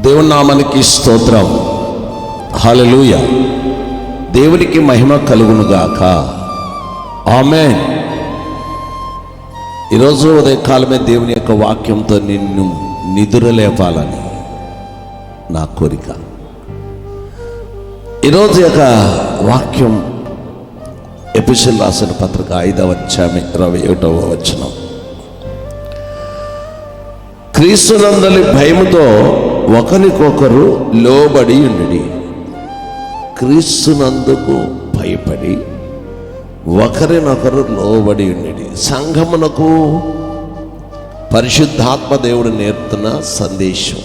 దేవుని నామానికి స్తోత్రం. హల్లెలూయ. దేవునికి మహిమ కలుగునుగాక ఆమె ఈరోజు ఉదయకాలమే దేవుని యొక్క వాక్యంతో నిన్ను నిదురలేపాలని నా కోరిక. ఈరోజు యొక్క వాక్యం ఎపిసిల్ రాసిన పత్రిక ఐదవ అధ్యాయం ఇరవై ఒకటవ వచనం. క్రీస్తునందలి భయముతో ఒకరికొకరు లోబడి ఉండి క్రీస్తునందుకు భయపడి ఒకరినొకరు లోబడి ఉండి సంఘమునకు పరిశుద్ధాత్మ దేవుడు నేర్పుతున్న సందేశం.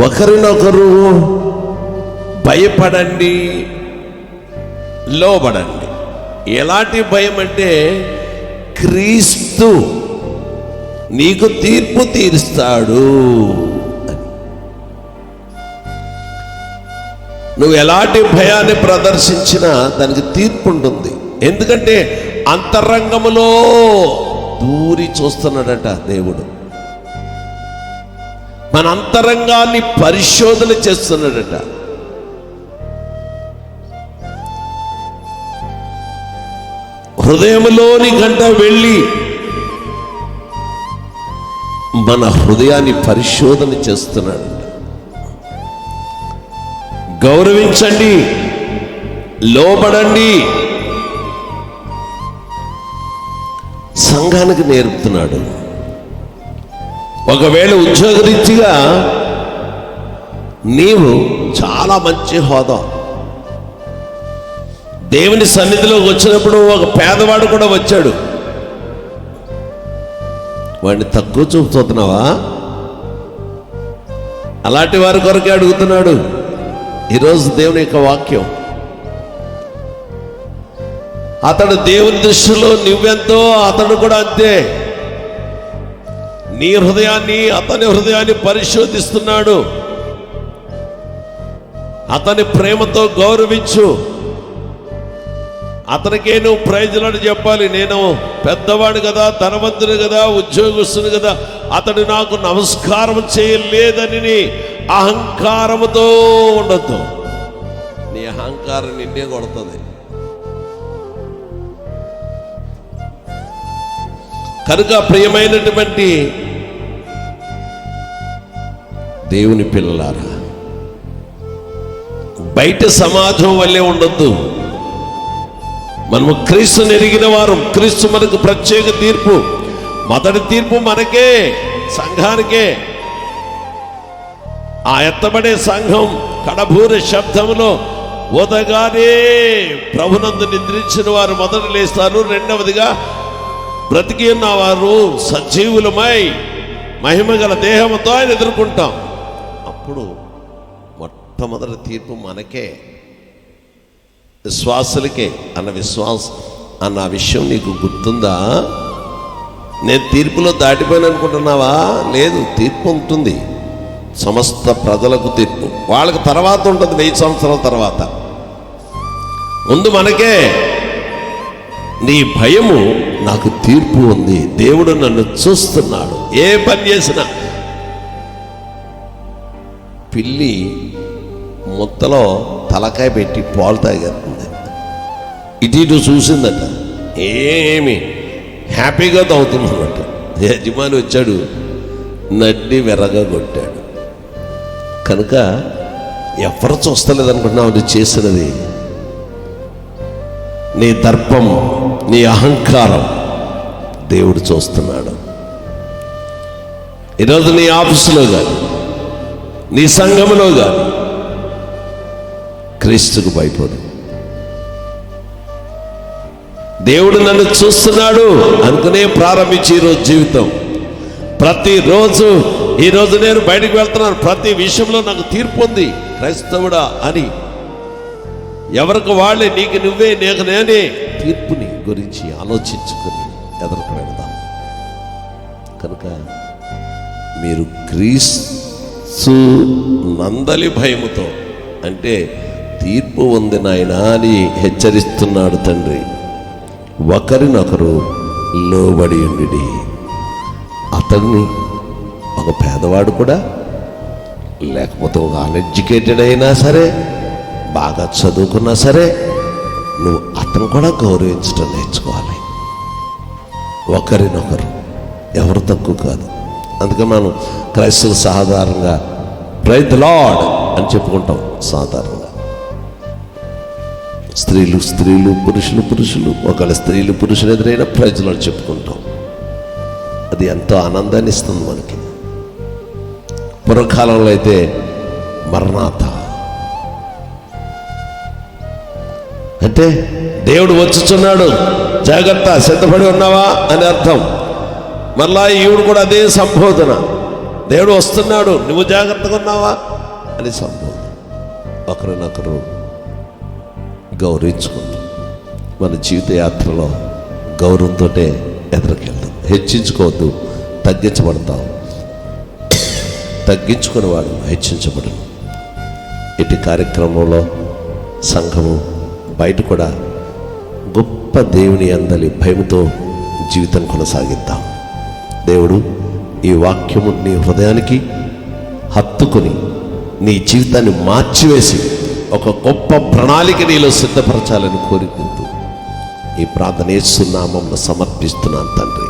ఒకరినొకరు భయపడండి లోబడండి. ఎలాంటి భయం అంటే క్రీస్తు నీకు తీర్పు తీరుస్తాడు నువ్వు ఎలాంటి భయాన్ని ప్రదర్శించినా దానికి తీర్పు ఉంటుంది ఎందుకంటే అంతరంగములో దూరి చూస్తున్నాడట దేవుడు. మన అంతరంగాన్ని పరిశోధన చేస్తున్నాడట. హృదయంలోని గంట వెళ్ళి మన హృదయాన్ని పరిశోధన చేస్తున్నాడు. గౌరవించండి లోబడండి. సంఘానికి నేర్పుతున్నాడు. ఒకవేళ ఉద్యోగరీత్యగా నీవు చాలా మంచి హోదా. దేవుని సన్నిధిలోకి వచ్చినప్పుడు ఒక పేదవాడు కూడా వచ్చాడు. వాడిని తక్కువ చూపుతున్నావా అలాంటి వారి కొరకే అడుగుతున్నాడు. ఈరోజు దేవుని యొక్క వాక్యం. అతడు దేవుని దృష్టిలో నువ్వెంతో అతడు కూడా అంతే. నీ హృదయాన్ని అతని హృదయాన్ని పరిశోధిస్తున్నాడు. అతని ప్రేమతో గౌరవించు. అతనికే నువ్వు ప్రయోజనాలు చెప్పాలి. నేను పెద్దవాడు కదా ధనవంతుడు కదా ఉద్యోగస్తుడు కదా. అతడు నాకు నమస్కారం చేయలేదని నీ అహంకారముతో ఉండొద్దు. నీ అహంకారం నిన్నే కొడుతుంది. కనుక ప్రియమైనటువంటి దేవుని పిల్లలారా బయట సమాజం వల్లే ఉండొద్దు. మనము క్రీస్తుని ఎరిగిన వారు క్రీస్తు మనకు ప్రత్యేక తీర్పు. మొదటి తీర్పు మనకే సంఘానికే. ఆ ఎత్తబడే సంఘం కడభూర శబ్దంలో ఉదగానే ప్రభునందు నిద్రించిన వారు మొదట లేస్తారు. రెండవదిగా బ్రతికి ఉన్న వారు సజీవులమై మహిమగల దేహంతో ఆయన ఎదుర్కొంటాం. అప్పుడు మొట్టమొదటి తీర్పు మనకే. విశ్వాసులకే అన్న విశ్వాసం అన్న విషయం నీకు గుర్తుందా? నేను తీర్పులో దాటిపోయాను అనుకుంటున్నావా? లేదు తీర్పు ఉంటుంది. సమస్త ప్రజలకు తీర్పు. వాళ్ళకి తర్వాత ఉంటుంది వెయ్యి సంవత్సరాల తర్వాత. ముందు మనకే. నీ భయము నాకు తీర్పు ఉంది. దేవుడు నన్ను చూస్తున్నాడు. ఏ పని చేసినా. పిల్లి ముద్దలో తలకాయ పెట్టి పాలు తాగేస్తుంది. ఇటు ఇటు చూసిందట. ఏమి? హ్యాపీగా తాగుతున్నమాట యజమాని వచ్చాడు. నడ్డి వెరగా కొట్టాడు. కనుక ఎవరు చూస్తలేదు అనుకుంటున్నావు నువ్వు చేసినది? నీ దర్పం నీ అహంకారం దేవుడు చూస్తున్నాడు. ఈరోజు నీ ఆఫీసులో కానీ నీ సంఘములో కానీ క్రీస్తుకు భయపడు. దేవుడు నన్ను చూస్తున్నాడు అనుకునే ప్రారంభించి ఈరోజు జీవితం. ప్రతిరోజు ఈరోజు నేను బయటికి వెళ్తున్నాను. ప్రతి విషయంలో నాకు తీర్పు ఉంది. క్రైస్తవుడా అని. ఎవరికి వాళ్ళే నీకు నువ్వే నీకు నేనే తీర్పుని గురించి ఆలోచించుకుని ఎదురుకు వెళదాం. కనుక మీరు క్రీస్తు నందలి భయముతో అంటే తీర్పు ఉంది నాయన అని హెచ్చరిస్తున్నాడు తండ్రి. ఒకరినొకరు లోబడి ఉండి అతన్ని ఒక పేదవాడు కూడా లేకపోతే ఒక అన్ఎడ్యుకేటెడ్ అయినా సరే బాగా చదువుకున్నా సరే నువ్వు అతను కూడా గౌరవించడం నేర్చుకోవాలి. ఒకరినొకరు ఎవరు తక్కువ కాదు. అందుకే మనం క్రైస్తవులు సాధారణంగా ప్రైజ్ లాడ్ అని చెప్పుకుంటాం సాధారణంగా. స్త్రీలు స్త్రీలు పురుషులు పురుషులు. ఒకవేళ స్త్రీలు పురుషులు ఎదురైన ప్రజలు చెప్పుకుంటాం. అది ఎంతో ఆనందాన్ని ఇస్తుంది మనకి. పూర్వకాలంలో అయితే మరణాత. అంటే దేవుడు వచ్చుచున్నాడు. జాగ్రత్త సిద్ధపడి ఉన్నావా అని అర్థం. మళ్ళా ఈవిడు కూడా అదే సంబోధన. దేవుడు వస్తున్నాడు నువ్వు జాగ్రత్తగా ఉన్నావా అని సంబోధన. ఒకరినొకరు గౌరవించుకుంటాం. మన జీవిత యాత్రలో గౌరవంతో ఎదురుకెళ్తాం. హెచ్చించుకోవద్దు తగ్గించబడతాం. తగ్గించుకునేవాడు హెచ్చించబడు ఇటు కార్యక్రమంలో సంఘము బయట కూడా గొప్ప దేవుని అందలి భయముతో జీవితం కొనసాగిద్దాం. దేవుడు ఈ వాక్యము నీ హృదయానికి హత్తుకొని నీ జీవితాన్ని మార్చివేసి ఒక గొప్ప ప్రణాళిక నీలో సిద్ధపరచాలని కోరుకుంటూ ఈ ప్రార్థన నామంలో సమర్పిస్తున్నాను తండ్రి.